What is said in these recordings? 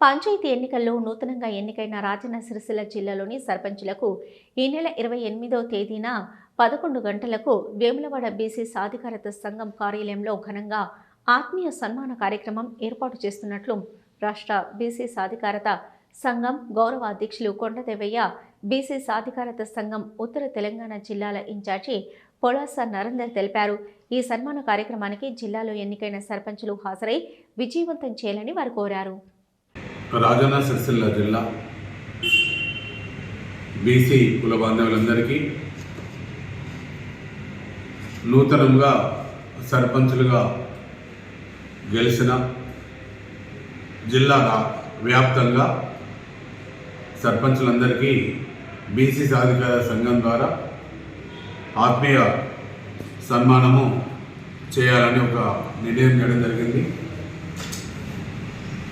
పంచాయతీ ఎన్నికల్లో నూతనంగా ఎన్నికైన రాజన్న సిరిసిల్ల జిల్లాలోని సర్పంచులకు ఈ నెల ఇరవై ఎనిమిదవ తేదీన పదకొండు గంటలకు వేములవాడ బీసీ సాధికారత సంఘం కార్యాలయంలో ఘనంగా ఆత్మీయ సన్మాన కార్యక్రమం ఏర్పాటు చేస్తున్నట్లు రాష్ట్ర బీసీ సాధికారత సంఘం గౌరవ అధ్యక్షులు కొండదేవయ్య బీసీ సాధికారత సంఘం ఉత్తర తెలంగాణ జిల్లాల ఇన్ఛార్జి పొలాస నరేందర్ తెలిపారు. ఈ సన్మాన కార్యక్రమానికి జిల్లాలో ఎన్నికైన సర్పంచులు హాజరై విజయవంతం చేయాలని వారు కోరారు. రాజన్న సిరిసిల్ల జిల్లా బీసీ కుల బాంధవులందరికీ నూతనంగా సర్పంచులుగా గెలిచిన జిల్లా వ్యాప్తంగా సర్పంచులందరికీ బీసీ సాధికార సంఘం ద్వారా ఆత్మీయ సన్మానము చేయాలని ఒక నిర్ణయం చేయడం జరిగింది.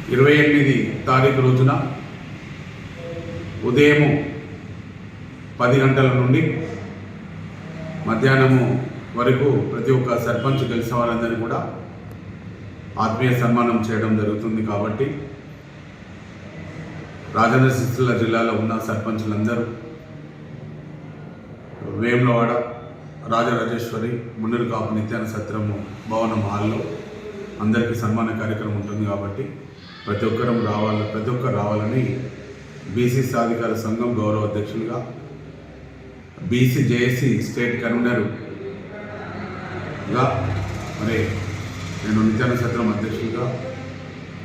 ఇరవై ఎనిమిది తారీఖు రోజున ఉదయము పది గంటల నుండి మధ్యాహ్నము వరకు ప్రతి ఒక్క సర్పంచ్ కలిసిన వారందరినీ కూడా ఆత్మీయ సన్మానం చేయడం జరుగుతుంది కాబట్టి రాజేంద్ర సిరిసిల్ల జిల్లాలో ఉన్న సర్పంచులందరూ వేములవాడ రాజరాజేశ్వరి మున్నరు కాపు నిత్యాన సత్రము భవనం హాల్లో అందరికీ సన్మాన కార్యక్రమం ఉంటుంది కాబట్టి ప్రతి ఒక్కరం రావాలి ప్రతి ఒక్కరు రావాలని బీసీ సాధికార సంఘం గౌరవ అధ్యక్షులుగా బీసీ జేఏసీ స్టేట్ కన్వీనర్గా మరి నేను నిత్యాన సత్రం అధ్యక్షులుగా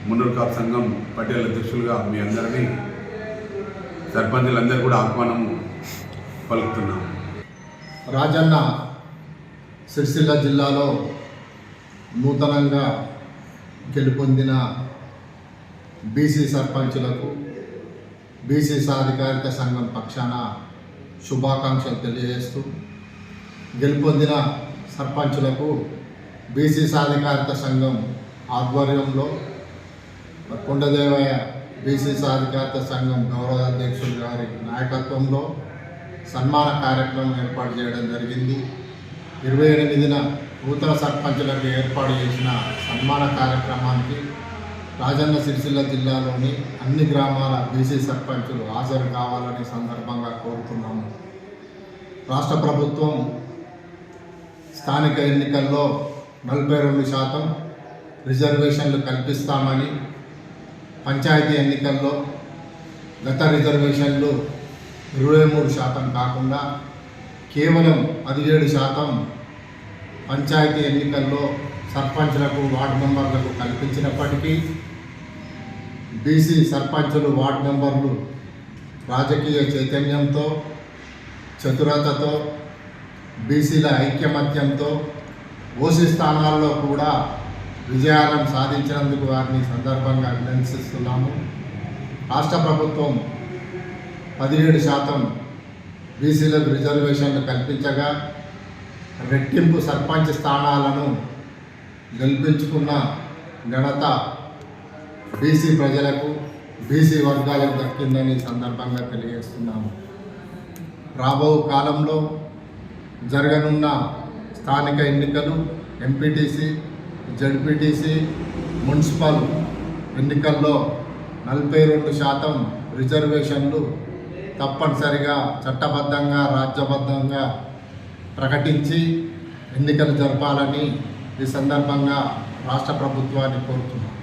మున్నూరు సంఘం పటేల్ అధ్యక్షులుగా మీ అందరినీ సర్పంచులందరూ కూడా ఆహ్వానము పలుకుతున్నాము. రాజన్న సిరిసిల్ల జిల్లాలో నూతనంగా గెలుపొందిన బీసీ సర్పంచులకు బీసీ సాధికారిత సంఘం పక్షాన శుభాకాంక్షలు తెలియజేస్తూ గెలుపొందిన సర్పంచులకు బీసీ సాధికారిత సంఘం ఆధ్వర్యంలో కొండదేవయ్య బీసీ సాధికారిత సంఘం గౌరవ అధ్యక్షులు గారి నాయకత్వంలో సన్మాన కార్యక్రమం ఏర్పాటు చేయడం జరిగింది. ఇరవై ఎనిమిదిన నూతన సర్పంచులకు ఏర్పాటు చేసిన సన్మాన కార్యక్రమానికి రాజన్న సిరిసిల్ల జిల్లాలోని అన్ని గ్రామాల బీసీ సర్పంచులు హాజరు కావాలని సందర్భంగా కోరుతున్నాము. రాష్ట్ర ప్రభుత్వం స్థానిక ఎన్నికల్లో నలభై రెండు శాతం రిజర్వేషన్లు కల్పిస్తామని పంచాయతీ ఎన్నికల్లో గత రిజర్వేషన్లు ఇరవై మూడు శాతం కాకుండా కేవలం పదిహేడు శాతం పంచాయతీ ఎన్నికల్లో సర్పంచ్లకు వార్డు మెంబర్లకు కల్పించినప్పటికీ బీసీ సర్పంచులు వార్డు మెంబర్లు రాజకీయ చైతన్యంతో చతురతతో బీసీల ఐక్యమత్యంతో ఓసీ స్థానాల్లో కూడా విజయాలను సాధించినందుకు వారిని సందర్భంగా అభినందిస్తున్నాము. రాష్ట్ర ప్రభుత్వం పదిహేడు శాతం బీసీలకు రిజర్వేషన్లు కల్పించగా రెట్టింపు సర్పంచ్ స్థానాలను గెలిపించుకున్న ఘనత బీసీ ప్రజలకు బీసీ వర్గాలకు దక్కిందని సందర్భంగా తెలియజేస్తున్నాము. రాబో కాలంలో జరగనున్న స్థానిక ఎన్నికలు ఎంపీటీసీ జడ్పీటీసీ మున్సిపల్ ఎన్నికల్లో నలభై రెండు శాతం రిజర్వేషన్లు తప్పనిసరిగా చట్టబద్ధంగా రాజ్యబద్ధంగా ప్రకటించి ఎన్నికలు జరపాలని ఈ సందర్భంగా రాష్ట్ర ప్రభుత్వాన్ని కోరుతున్నాం.